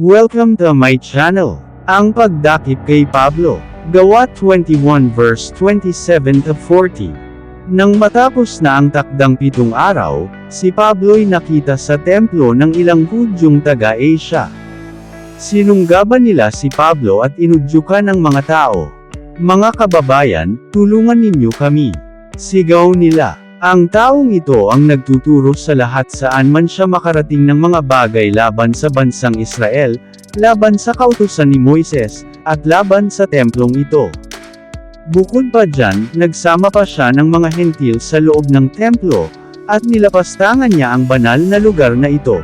Welcome to my channel. Ang pagdakip kay Pablo. Gawa 21 verse 27 to 40. Nang matapos na ang takdang pitong araw, si Pablo'y nakita sa templo ng ilang Hudyong taga-Asia. Sinunggaban nila si Pablo at inudyukan ng mga tao. Mga kababayan, tulungan ninyo kami. Sigaw nila. Ang taong ito ang nagtuturo sa lahat saan man siya makarating ng mga bagay laban sa bansang Israel, laban sa kautusan ni Moises, at laban sa templong ito. Bukod pa dyan, nagsama pa siya ng mga hentil sa loob ng templo, at nilapastangan niya ang banal na lugar na ito.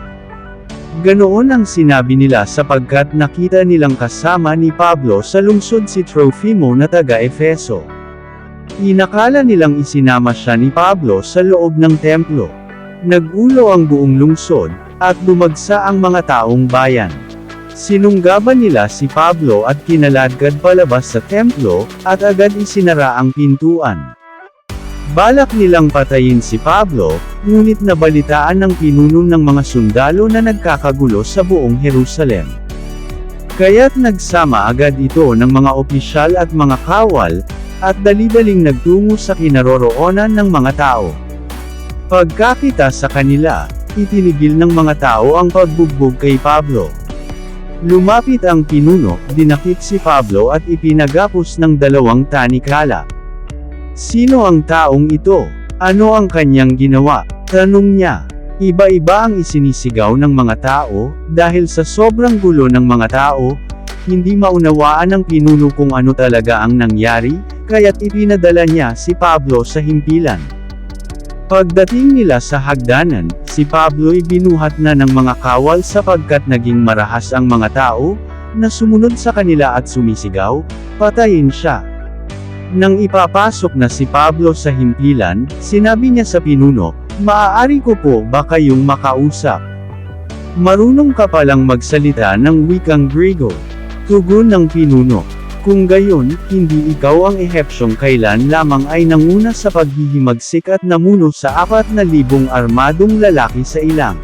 Ganoon ang sinabi nila sapagkat nakita nilang kasama ni Pablo sa lungsod si Trofimo na taga-Efeso. Inakala nilang isinama siya ni Pablo sa loob ng templo. Nagulo ang buong lungsod, at lumagsa ang mga taong bayan. Sinunggaban nila si Pablo at kinaladkad palabas sa templo, at agad isinara ang pintuan. Balak nilang patayin si Pablo, ngunit nabalitaan ng pinuno ng mga sundalo na nagkakagulo sa buong Jerusalem. Kaya't nagsama agad ito ng mga opisyal at mga kawal, at dali-daling nagtungo sa kinaroroonan ng mga tao. Pagkakita sa kanila, itinigil ng mga tao ang pagbugbog kay Pablo. Lumapit ang pinuno, dinakip si Pablo at ipinagapos ng dalawang tanikala. Sino ang taong ito? Ano ang kanyang ginawa? Tanong niya. Iba-iba ang isinisigaw ng mga tao, dahil sa sobrang gulo ng mga tao, hindi maunawaan ng pinuno kung ano talaga ang nangyari, kaya't ipinadala niya si Pablo sa himpilan. Pagdating nila sa hagdanan, si Pablo'y binuhat na ng mga kawal sapagkat naging marahas ang mga tao, na sumunod sa kanila at sumisigaw, patayin siya. Nang ipapasok na si Pablo sa himpilan, sinabi niya sa pinuno, maaari ko po ba kayong makausap? Marunong ka palang magsalita ng wikang Griego. Tugon ng pinuno. Kung gayon, hindi ikaw ang ehepsyong kailan lamang ay nanguna sa paghihimagsik at namuno sa apat na libong armadong lalaki sa ilang.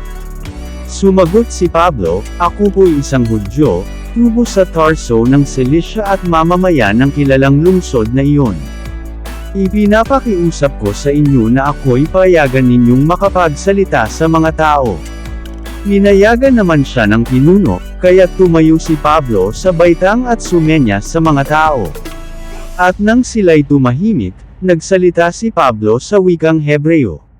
Sumagot si Pablo, ako po'y isang Hudyo, tubo sa Tarso ng Cilicia at mamamayan ng kilalang lungsod na iyon. Ipinapakiusap ko sa inyo na ako'y payagan ninyong makapagsalita sa mga tao. Ninayagan naman siya ng pinuno, kaya tumayo si Pablo sa baitang at sumenya sa mga tao. At nang sila'y tumahimik, nagsalita si Pablo sa wikang Hebreo.